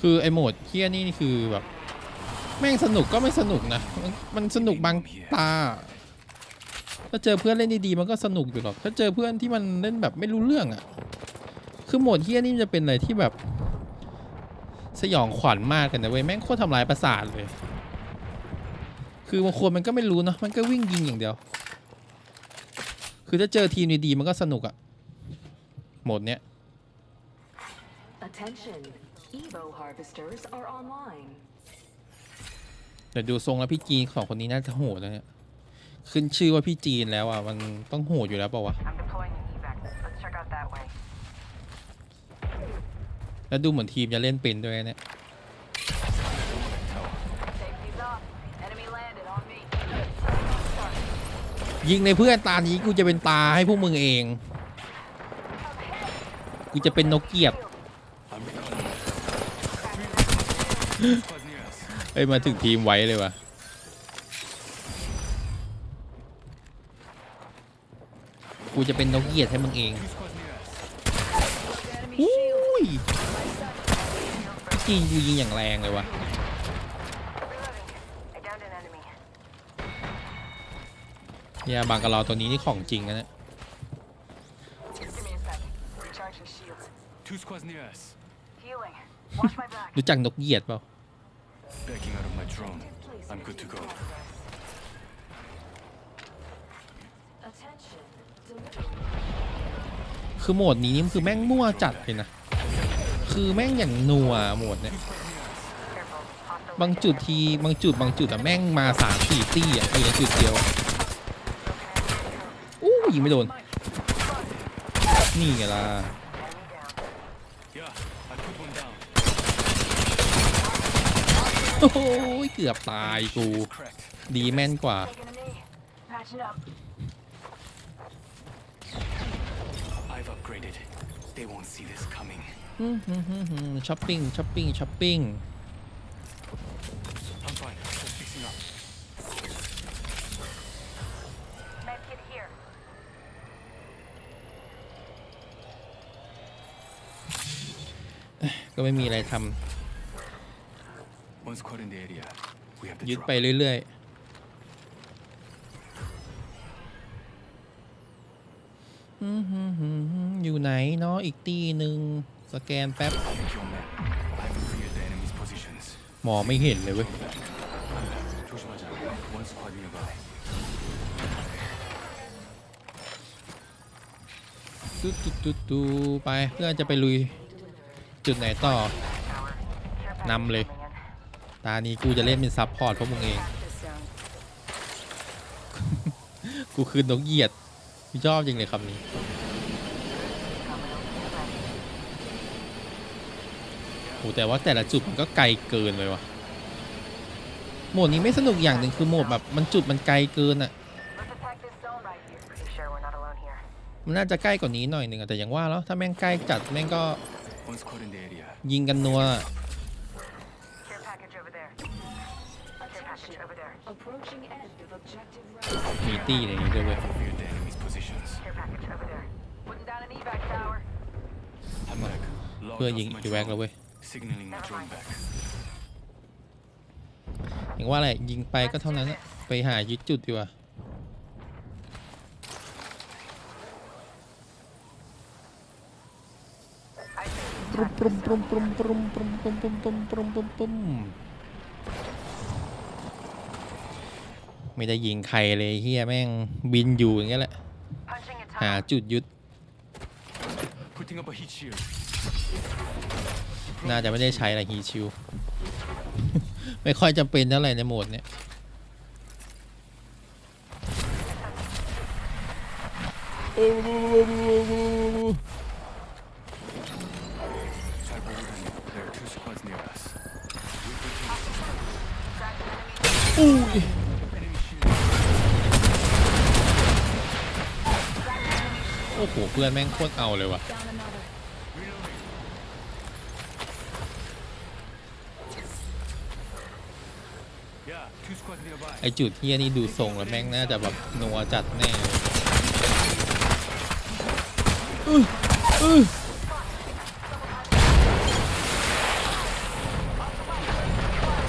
คือไอ้โหมดเฮี้ยนี่คือแบบ แม่งสนุกก็ไม่สนุกนะมันมันสนุกบางตา ถ้าเจอเพื่อนเล่นดีๆมันก็สนุกอยู่หรอก ถ้าเจอเพื่อนที่มันเล่นแบบไม่รู้เรื่องอะ่ะ คือโหมดเฮี้ยนี่จะเป็นอะไรที่แบบ สยองขวัญมากกันนะเว้ยแม่งโคตรทำลายประสาทเลย คือบางคนมันก็ไม่รู้เนาะมันก็วิ่งยิงอย่างเดียว คือถ้าเจอทีมดีๆมันก็สนุกอะโหมดเนี้ย Attention, Evo harvesters are online. แต่ดูทรงแล้วพี่จีนสองคนนี้น่าจะโหดนะเนี่ย ขึ้นชื่อว่าพี่จีนแล้วอะ มันต้องโหดอยู่แล้วเปล่าวะ I'm deploying an evac. Let's check out that way. แล้วดูเหมือนทีมจะเล่นเป็นด้วยเนี่ย Safety's off. Enemy landed on me. ยิงในเพื่อนตานี้กูจะเป็นตาให้พวกมึงเอง กูจะเป็นนกเกียรติ I'm recalling. Squads near us. เอ้ยมาถึงทีมไว้เลยวะกูจะเป็นนกเกียรติให้มึงเอง Two squads near us. Enemy อุ้ shield. ยจีนกูยิงอย่างแรงเลยวะ Reloading. I downed an enemy. เนี่ยบางกะลอตัวนี้นี่ของจริงนะเนี่ย Give me a sec. Recharging shields. Two squads near us. Healing. รู้จักนกเหยียดเปล่า Backing out of my drone. I'm good to go. Attention, delivery. คือโหมดนี้นี่คือแม่งมั่วจัดเลยนะ คือแม่งอย่างนัวโหมดเนี่ย Careful. Hostile. บางจุดทีบางจุดบางจุดอะแม่งมาสามสี่ตี้อะอยู่ในจุดเดียวอะอู้ยิงไม่โดน นี่ไงล่ะ Enemy down. Yeah, I put one down. โอ้โหเกือบตายกู It's cracked. ดีแม่นกว่า Taking a knee. Patching up. I've upgraded. They won't see this coming. ช้อปปิ้งช้อปปิ้งช้อปปิ้ง I'm fine. Just fixing up. Medkit here. ก็ไม่มีอะไรท One squad in the area. We have ำ the ยึดไปเรื่อยๆอยู่ไหนเนาะอีกตีหนึ่งสแกนแป๊บหมอไม่เห็นเลยเว้ยตุ๊ดตุ๊ดตุ๊ไปเพื่อจะไปลุย จุดไหนต่อนำเลย ตานี้กูจะเล่นเป็นซับพอร์ตพวกมึงเอง กูคือนกเหยียดพี่ชอบจริงเลยคำนี้โหแต่ว่าแต่ละจุดมันก็ไกลเกินเลยวะโหมดนี้ไม่สนุกอย่างหนึ่งคือโหมดแบบมันจุดมันไกลเกินอะมันน่าจะใกล้กว่านี้หน่อยหนึ่งแต่อย่างว่าแล้วถ้าแม่งใกล้จัดแม่งก็ยิงกันนัว there. Approaching end of objective round. มีตี้ในนี้ด้วยเว้ย I've cleared the enemy's positions. Care package over there. Putting down an evac tower. I'm back. Logged เพื่อ off ยิง my อีแว็กแล้ว drone. เว้ย Signaling my drone back. อย่างว่าแหละยิงไปก็เท่านั้นอะไปหายึดจุดดีกว่า I say ปรุมปรุมปรุมปรุมปรุมปรุมปรุมปรุมปรุมปรุมปรุมปรุม ไม่ได้ยิงใครเลยเฮียแม่งบินอยู่อย่างเงี้ยแหละ หาจุดยึด Putting up a heat shield. น่าจะไม่ได้ใช้อะไรฮีชิว ไม่ค่อยจำเป็นเท่าไหร่ในโหมดเนี้ยโอ้ Cyber one. There are two squads near us. อุ้ย Enemy shield. โอ้โหเพื่อนแม่งโคตรเอาเลยว่ะ Down another. Reloading. Yeah, two squads nearby. ไอจุดเฮียนี่ดูทรงแล้วแม่งน่าจะแบบนัวจัดแน่เลยอื้ออื้อ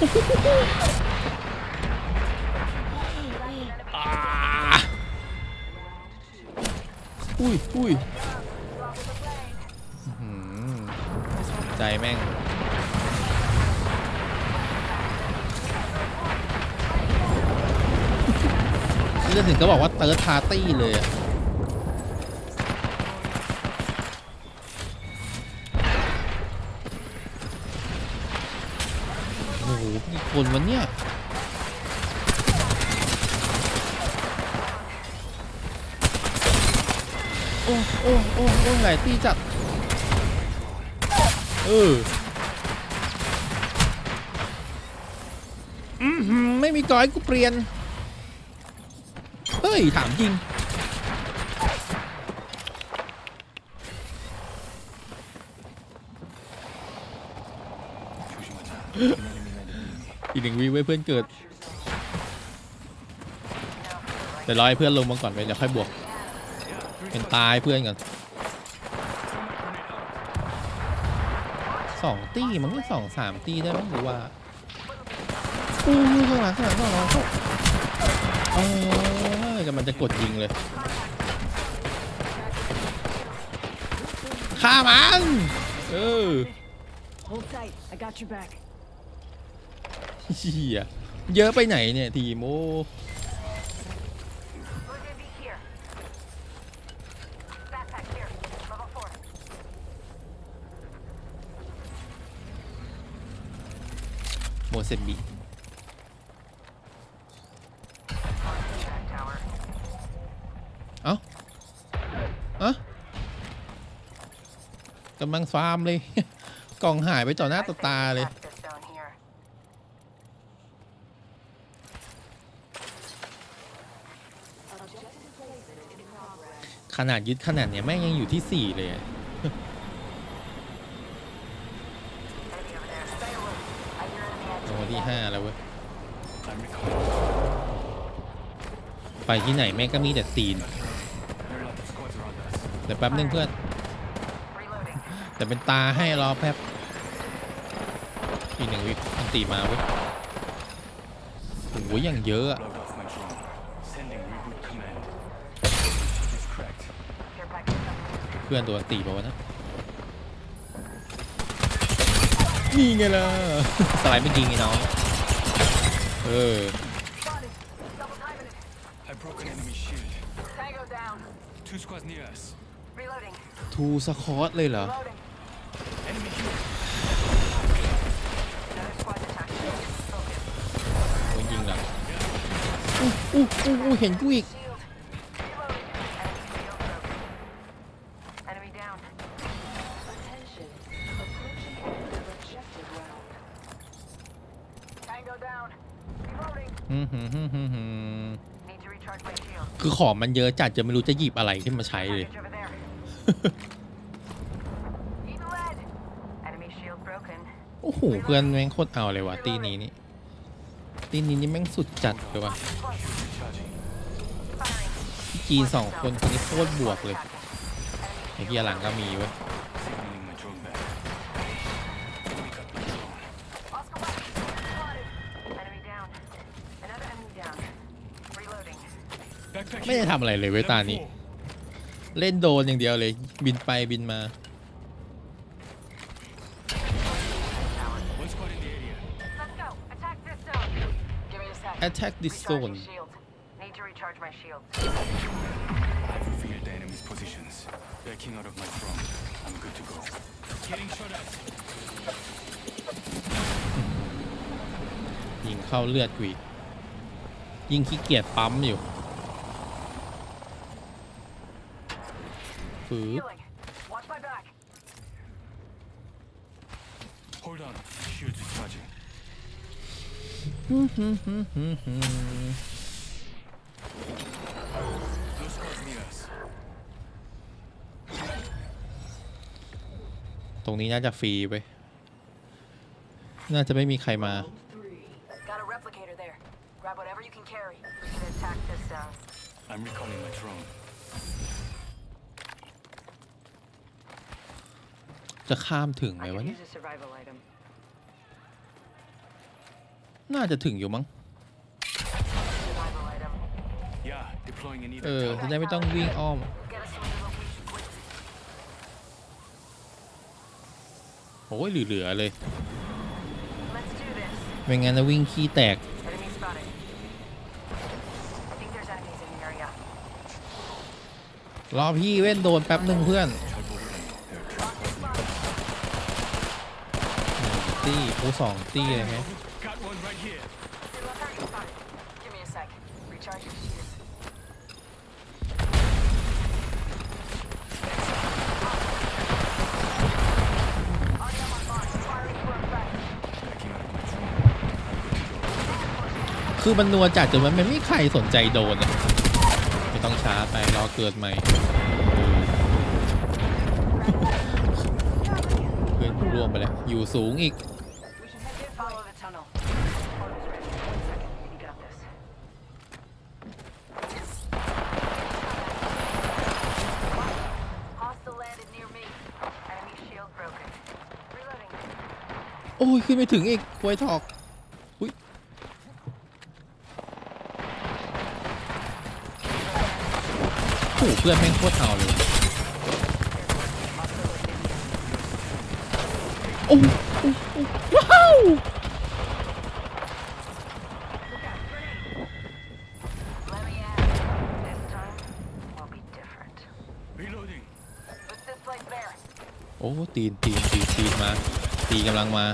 อ่ อุ้ยอุ้ยใจแม่ง นี่จะถึงก็บอกว่าเติร์ดพาร์ตี้เลยอะโอ้โหกี่คนวันเนี่ย อ้โอ้โอ้โอ้หลตีจัดเอออือหือไม่มีก้อยกูเปลี่ยน เฮ้ย ถามจริง อีกหนึ่งวิไว้เพื่อนเกิดเดี๋ยวรอให้เพื่อนลงมาก่อนไปเดี๋ยวค่อยบวก เป็นตายเพื่อนก่อนสองตีมันก็สองสามตีได้ไหมหรือว่าอู้ยข้างหลังข้างหลังข้างหลังเขาเออกำลังจะกดยิงเลยฆ่ามันเออ Hold tight. I got your back. เฮียเยอะไปไหนเนี่ยทีโม Who's gonna be here? Backpack here. Level four. โม เซมบิเอ้าเอ้ากำลังฟาร์มเลย กล่องหายไปต่อหน้าต่อตาเลย ขนาดยึดขนาดเนี้ยแม่งยังอยู่ที่สี่เลยอะ Enemy over there. Stay alert. I hear enemy ลง มาที่ห้าแล้วเว้ย I'm recalling. ไปที่ไหนแม่งก็มีแต่ตีน There are a lot of squads around us. เดี๋ยวแป๊บนึงเพื่อน Reloading. แต่เป็นตาให้รอแป๊บ อีกหนึ่งวิอันตีมาเว้ยโอ้ยอย่างเยอะอะ Load off my drone. Sending reboot command. It's cracked. Care package coming. เพื่อนตัวอันตีบอกว่าวะนะ นี่ไงล่ะสไลด์เป็นจริงไงน้อง เออ Spotted. Double timing it. I broke an enemy shield. Tango down. Two squads near us. Reloading. ทูสคอตเลยเหรอ Loading. Enemy here. Another squad attack. Focus. โดนยิงเหรออู้อู้อู้อู้เห็นกูอีก Shield. คือของมันเยอะจัดจะไม่รู้จะหยิบอะไรขึ้นมาใช้เลย โอ้โห เพื่อนแม่งโคตรเอาเลยว่ะตีนี้นี่ ตีนี้นี่แม่งสุดจัดเลยว่ะจีนสองคนคนนี้โคตรบวกเลยไอ้เฮียหลังก็มีเว้ย ไม่ได้ here. ทำอะไรเลยเว้ย Level ตานี้ four. เล่นโดนอย่างเดียวเลย บินไปบินมา One squad in the area. Let's go. Attack this zone. Give me a sec. attack this Recharging zone shield. Need to recharge my shield. I've revealed the enemy's positions. Backing out of my drone. I'm good to go. Getting shot at. ยิงเข้าเลือดกูอีกยิงขี้เกียจปั๊มอยู่ ฟืบ Healing. Watch my back. Hold on. Shields recharging. 'Those squads near us. ตรงนี้น่าจะฟรีไป น่าจะไม่มีใครมา Got a replicator there. Grab whatever you can carry. We can attack this zone. I'm recalling my drone. จะข้ามถึงไหม I วะ could เนี่ย use a survival item. น่าจะถึงอยู่มั้ง Survival item. Yeah, deploying an เอ evac อ tower. จะได้ไม่ต้องวิ่งอ้อม Get us to a new location quick. โอ้ยเหลือๆเลย Let's do this. ไม่งั้นจะวิ่งขี้แตก Enemy spotted. I think there's enemies in the area. รอพี่เว้นโดนแป๊บหนึ่งเพื่อนหนึ่งี้โอ้สองตี้เลยฮะคือมันนัวจัดจนมันไม่มีใครสนใจโดนเลยไม่ต้องช้าไปรอเกิดใหม่เพื่อนร่วมไปแล้วอยู่สูงอีก We should head in. Follow the tunnel. Portal's ready. One second. You got this. Hostile landed near me. Enemy shield broken. Reloading. โอ้ยขึ้นไม่ถึงอีกควยถอกอุ้ยโอ้โหเพื่อนแม่งโคตรเอาเลยโอ้โหโอ้โหว้าว Let me at it. This time will be different. Reloading. What's this place there? โอ้ตีนตีนตีนตีนมา ตีกำลังมา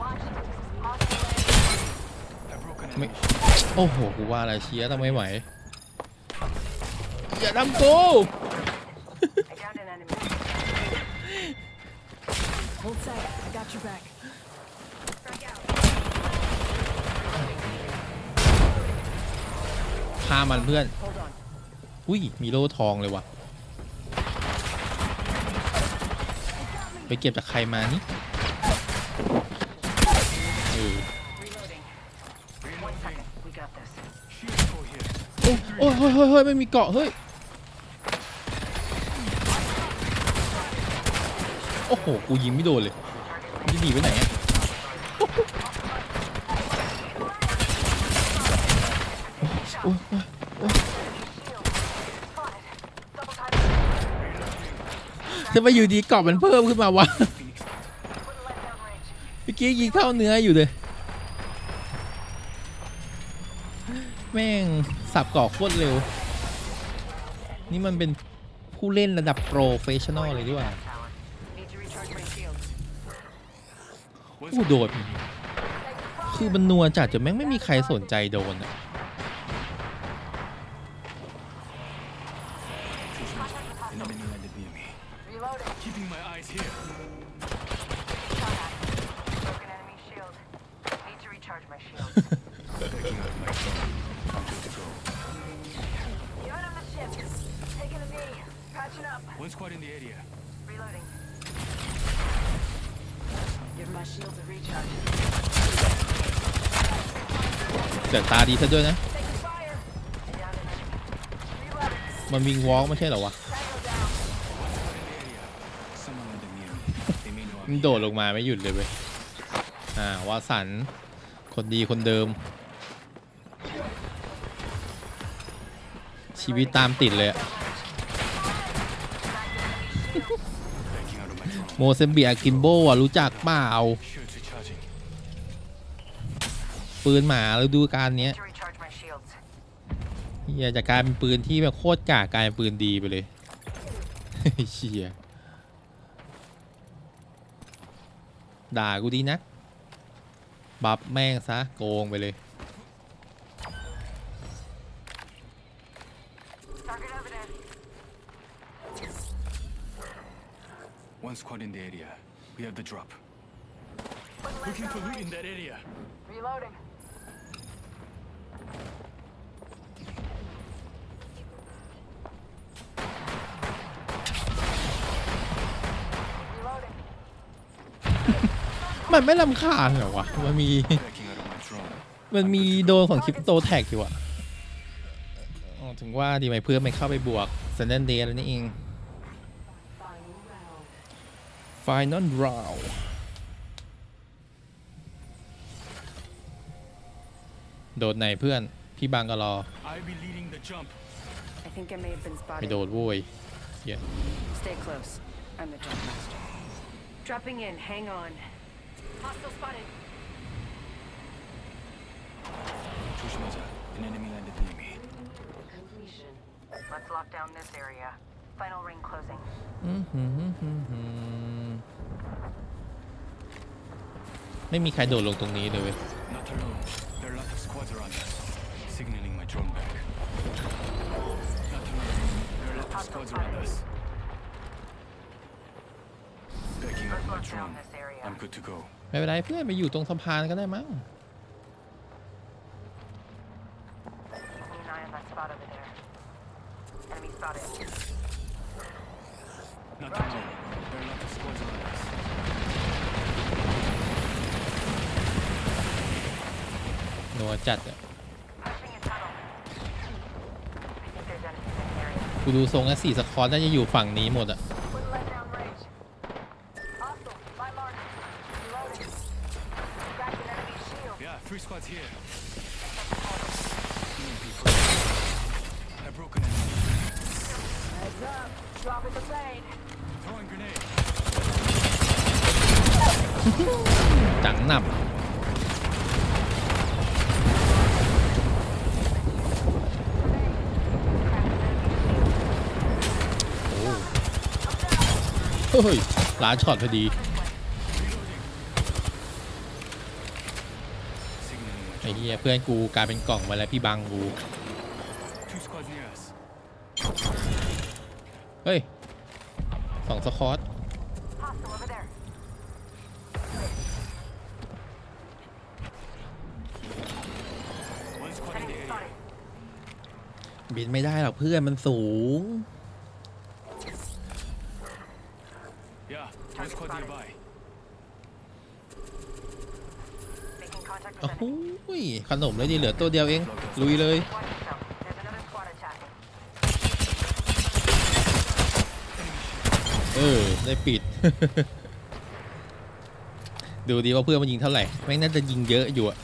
Watch. Hostile landed. I broke an Me- enemy. โอ้โห กูว่าอะไรเชียร์ต้องไม่ไหว อย่าทำกู I downed an enemy. Hold tight. I got your back. Strike out. ฆ่ามันเพื่อน Hold on. อุ้ย มีโล่ทองเลยว่ะ ไปเก็บจากใครมานี่เออ Reloading. One second. We got this. Shield go here. โอ้โอ้ยเฮ้ยเฮ้ยเฮ้ยไม่มีเกาะเฮ้ย โอ้โห กูยิงไม่โดนเลยมันจะหนีไปไหนอะโอ้ยโอ้ยโอ้ย Shield. Spotted. Double time. จะไปอยู่ดีเกาะมันเพิ่มขึ้นมาวะเมื่อกี้ยิงเข้าเนื้ออยู่เลย แม่งสับเกาะโคตรเร็ว นี่มันเป็นผู้เล่นระดับโปรเฟชชั่นอลเลยดีกว่าอู้โดด คือมันนัวจัดจนแม่งไม่มีใครสนใจโดนอะ เสือกตาดีซะด้วยนะ มันวิงวอล์กไม่ใช่หรอวะ มันโดดลงมาไม่หยุดเลยเว้ย อ่าวาสัน คนดีคนเดิม ชีวิตตามติดเลยอะ Backing out of my drone. โมเซมบิอากินโบอะรู้จักเปล่าปืนหมาฤดูกาลเนี้ยเฮียจะกลายเป็นปืนที่แบบโคตรกากกลายเป็นปืนดีไปเลยเชียด่ากูดีนักบัฟแม่งซะ โกงไปเลย One squad in the area. We have the drop. Wouldn't let Looking for down loot in range. that area. Reloading. Reloading. มันไม่ลำคาญเหรอวะ มันมี Backing out of my drone. มันมีโดนของคริปโตแท็กอยู่อะอ๋อถึงว่าดีไหมเพื่อนไม่เข้าไปบวก s ซนเดนเดย์แล้วนี่เอง Final Round โดดไหนเพื่อน พี่บางก็รอ I think I may have been ไม่ spotted. โดดโว้ยเหี้ย Stay close. I'm the jump master. Dropping in. Hang on. Hostile spotted. Tushimasa, an enemy landed near me. Completion. Let's lock down this area. Final ring closing. อื้อหือหือหือหือไม่มีใครโดดลงตรงนี้เลยเว้ย Not alone. There are a lot of squads around us. Signaling my drone back. Not alone. There are a lot of squads around us. Backing up Let's my lock down drone. this area. I'm good to go. ไม่เป็นไรเพื่อนไปอยู่ตรงสะพานก็ได้มั้ง Keeping an eye on that spot over there. Enemy spotted. Not alone. There are a lot of squads around us. หนัวจัดอะ Pushing a tunnel. I think there's enemies in the area. กูดูทรงแล้วสี่สคอร์น่าจะอยู่ฝั่งนี้หมดอะ Wouldn't let down range. Hostile. My mark. Reloading. Cracked an enemy shield. Yeah, three squads here. Healing people. I've broken enemy. จังหนับโอ้เฮ้ยล้านช็อตพอดี ไอ้เหี้ยเพื่อนกูกลายเป็นกล่องมาแล้วพี่บังกู Two squads near us. เฮ้ยสองสคอร์ต Hostile over there. One squad in the Enemy area. spotted. บินไม่ได้หรอกเพื่อนมันสูง Yeah, one Target squad spotted. nearby. Making contact โอ้ with โห enemy. ขนมเลยดิเหลือตัวเดียวเอง ลุยเลย Watch yourself. There's another squad attacking. เออ ได้ปิด ดูดีว่าเพื่อนมันยิงเท่าไหร่แม่งน่าจะยิงเยอะอยู่อะ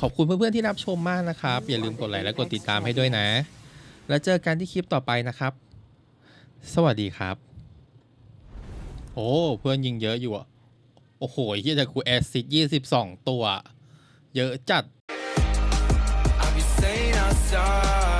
ขอบคุณเพื่อนๆที่รับชมมากนะครับ อย่าลืมกดไลค์และกดติดตามให้ด้วยนะ แล้วเจอกันที่คลิปต่อไปนะครับ สวัสดีครับ โอ้เพื่อนยิงเยอะอยู่อะโอ้โหเฮียแต่กูแอสซิดยี่สิบสองตัว เยอะจัด I be staying outside